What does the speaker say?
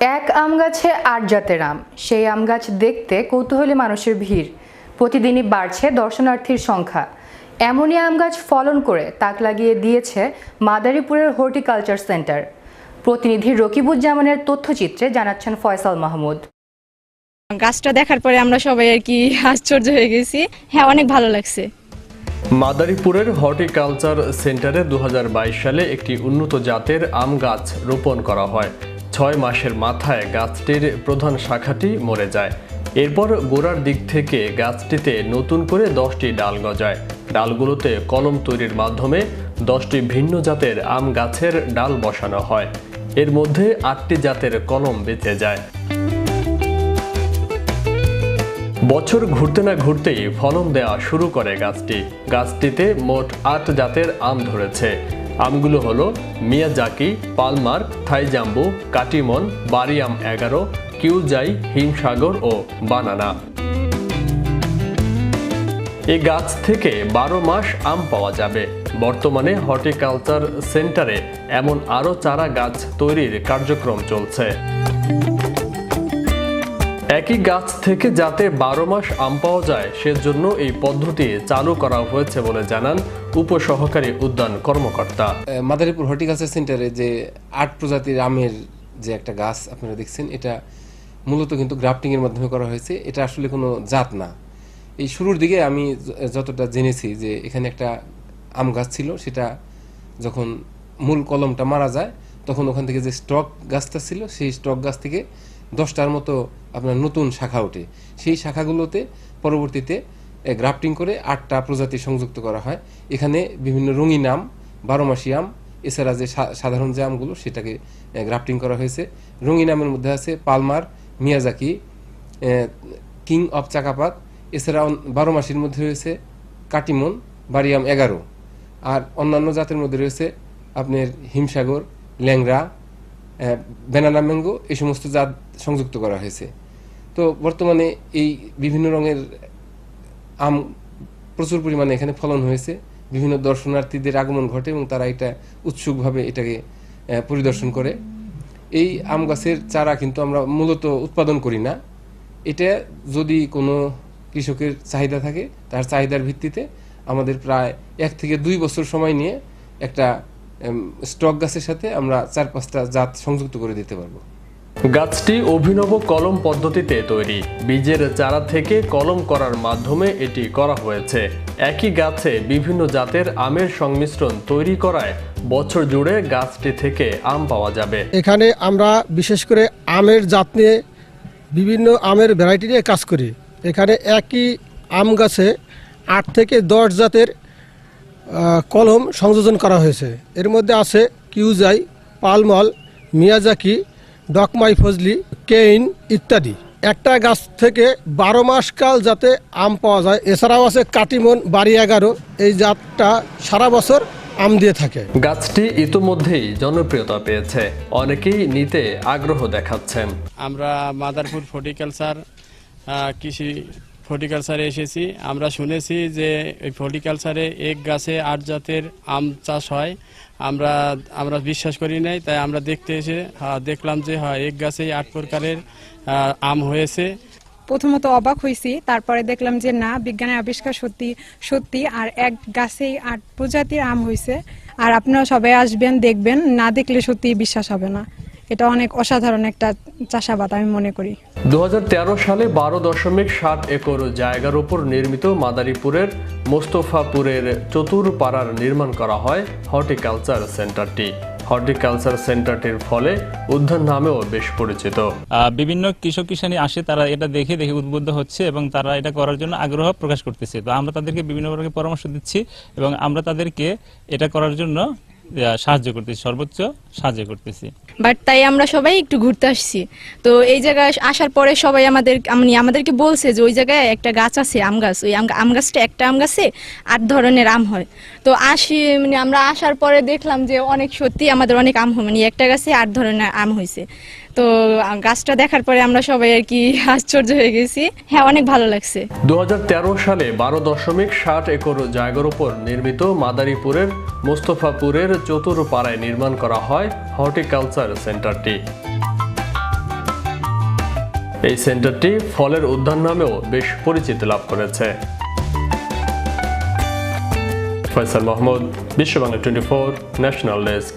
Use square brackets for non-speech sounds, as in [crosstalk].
এক আম গাছে আট জাতের আম। সেই আম গাছ দেখতে কৌতূহলী মানুষের ভিড়। প্রতিদিনই বাড়ছে দর্শনার্থীর সংখ্যা। এমনই আম গাছ ফলন করে তাক লাগিয়ে দিয়েছে মাদারীপুরের হর্টিকালচার সেন্টার। প্রতিনিধি রকিবুজ্জামানের তথ্যচিত্রে জানাচ্ছেন ফয়সাল মাহমুদ। গাছটা দেখার পরে আমরা সবাই আর কি আশ্চর্য হয়ে গেছি। হ্যাঁ অনেক ভালো লাগছে। মাদারীপুরের হর্টিকালচার সেন্টারে দু হাজার বাইশ সালে একটি উন্নত জাতের আম গাছ রোপণ করা হয়। ছয় মাসের মাথায় গাছটির প্রধান শাখাটি মরে যায়। এরপর গোড়ার দিক থেকে গাছটিতে নতুন করে দশটি ডাল গজায়। ডালগুলোতে কলম তৈরির মাধ্যমে দশটি ভিন্ন জাতের আম গাছের ডাল বসানো হয়। এর মধ্যে আটটি জাতের কলম বেঁচে যায়। বছর ঘুরতে না ঘুরতেই ফলন দেওয়া শুরু করে গাছটি। গাছটিতে মোট আট জাতের আম ধরেছে। আমগুলো হলো Miyazaki, Palmer, Thai jumbo, Katimon, বারিয়াম এগারো, কিউজাই, হিমসাগর ও বানানা। এ গাছ থেকে বারো মাস আম পাওয়া যাবে। বর্তমানে হর্টিকালচার সেন্টারে এমন আরও চারা গাছ তৈরির কার্যক্রম চলছে। একই গাছ থেকে যাতে বারো মাস আম পাওয়া যায়, সেজন্য এই পদ্ধতি চালু করা হয়েছে বলে জানান উপসহকারী উদ্যান কর্মকর্তা। মাদারীপুর হর্টিকালচার সেন্টারে যে আট প্রজাতির আমের যে একটা গাছ আপনারা দেখছেন, এটা মূলত কিন্তু গ্রাফটিং এর মাধ্যমে করা হয়েছে। এটা আসলে কোনো জাত না। এই শুরুর দিকে আমি যতটা জেনেছি যে এখানে একটা আম গাছ ছিল, সেটা যখন মূল কলমটা মারা যায়, তখন ওখান থেকে যে স্টক গাছটা ছিল, সেই স্টক গাছ থেকে দশটার মতো আপনার নতুন শাখা ওঠে। সেই শাখাগুলোতে পরবর্তীতে গ্রাফটিং করে আটটা প্রজাতি সংযুক্ত করা হয়। এখানে বিভিন্ন রঙিন আম, বারোমাসি আম, এছাড়া যে সাধারণ যে আমগুলো সেটাকে গ্রাফটিং করা হয়েছে। রঙিন আমের মধ্যে আছে Palmer, Miyazaki king of Chakapat, এছাড়া বারো মাসির মধ্যে রয়েছে কাটিমন, বারিয়াম এগারো। আর অন্যান্য জাতের মধ্যে রয়েছে আপনার হিমসাগর ল্যাংরা ব্যানানা ম্যাঙ্গো, এই সমস্ত জাত সংযুক্ত করা হয়েছে। তো বর্তমানে এই বিভিন্ন রঙের আম প্রচুর পরিমাণে এখানে ফলন হয়েছে। বিভিন্ন দর্শনার্থীদের আগমন ঘটে এবং তারা এটা উৎসুকভাবে এটাকে পরিদর্শন করে। এই আম গাছের চারা কিন্তু আমরা মূলত উৎপাদন করি না। এটা যদি কোনো কৃষকের চাহিদা থাকে, তার চাহিদার ভিত্তিতে আমাদের প্রায় এক থেকে দুই বছর সময় নিয়ে একটা স্টক গাছের সাথে আমরা চার পাঁচটা জাত সংযুক্ত করে দিতে পারব। গাছটি অভিনব কলম পদ্ধতিতে তৈরি। বীজের চারা থেকে কলম করার মাধ্যমে এটি করা হয়েছে। একই গাছে বিভিন্ন জাতের আমের সংমিশ্রণ তৈরি করায় বছর জুড়ে গাছটি থেকে আম পাওয়া যাবে। এখানে আমরা বিশেষ করে আমের জাত নিয়ে বিভিন্ন আমের ভ্যারাইটি নিয়ে কাজ করি। এখানে একই আম গাছে আট থেকে দশ জাতের কলম সংযোজন করা হয়েছে। এর মধ্যে আছে কিউজাই, পালমল, মিয়াজাকি ডকমাই ফজলি কেইন ইত্যাদি। একটা গাছ থেকে বারো মাস কাল যাতে আম পাওয়া যায় এছাড়াও আছে কাটিমন বাড়ি এগারো এই জাতটা সারা বছর আম দিয়ে থাকে। গাছটি ইতোমধ্যেই জনপ্রিয়তা পেয়েছে। অনেকেই নিতে আগ্রহ দেখাচ্ছেন। আমরা মাদারপুর ফর্টিকালচার কৃষি ফর্টিকালচারে এসেছি। আমরা শুনেছি যে এই ফর্টিকালচারে এক গাছে আট জাতের আম চাষ হয়। আমরা আমরা বিশ্বাস করি নাই, তাই আমরা দেখতে এসে দেখলাম যে হ্যাঁ এক গাছেই আট প্রকারের আম হয়েছে। প্রথমত অবাক হয়েছি, তারপরে দেখলাম যে না, বিজ্ঞানের আবিষ্কার সত্যি সত্যি, আর এক গাছেই আট প্রজাতির আম হয়েছে। আর আপনারা সবাই আসবেন, দেখবেন, না দেখলে সত্যি বিশ্বাস হবে না। এটা অনেক অসাধারণ একটা চাষাবাদ আমি মনে করি। দু হাজার তেরো সালে বারো দশমিক সাত একর জায়গার উপর নির্মিত মাদারীপুরের মোস্তফাপুরের চতুরপাড়ার নির্মাণ করা হয় হর্টিকালচার সেন্টারটি। হর্টিকালচার সেন্টারটির ফলে উদ্যান নামেও বেশ পরিচিত। আহ, বিভিন্ন কৃষক কিষানি আসে তারা এটা দেখে দেখে উদ্বুদ্ধ হচ্ছে এবং তারা এটা করার জন্য আগ্রহ প্রকাশ করতেছে। তো আমরা তাদেরকে বিভিন্ন প্রকার পরামর্শ দিচ্ছি এবং আমরা তাদেরকে এটা করার জন্য সাহায্য করতেছি, সর্বোচ্চ সাহায্য করতেছি। বাট তাই আমরা সবাই একটু ঘুরতে আসছি। তো এই জায়গায় আসার পরে সবাই আমাদের মানে আমাদেরকে বলছে যে ওই জায়গায় একটা গাছ আছে, আম গাছ। ওই আম- গাছটা একটা আম গাছে আট ধরনের আম হয়। তো আসি মানে আমরা আসার পরে দেখলাম যে অনেক সত্যি আমাদের অনেক আম হয়। মানে একটা গাছে আট ধরনের আম হয়েছে তো গাছটা দেখার পরে আমরা সবাই আর কি [laughs] আশ্চর্য হয়ে গেছি। হ্যাঁ অনেক ভালো লাগছে। দুহাজার তেরো সালে বারো দশমিক ষাট একর জায়গার উপর নির্মিত মাদারীপুরের মোস্তফাপুরের চতুরপাড়ায় নির্মাণ করা হয় হর্টিকালচার সেন্টারটি। এই সেন্টারটি ফলের উদ্যান নামেও বেশ পরিচিতি লাভ করেছে। Faisal Mahmud Bishwa Bangla twenty four, national desk.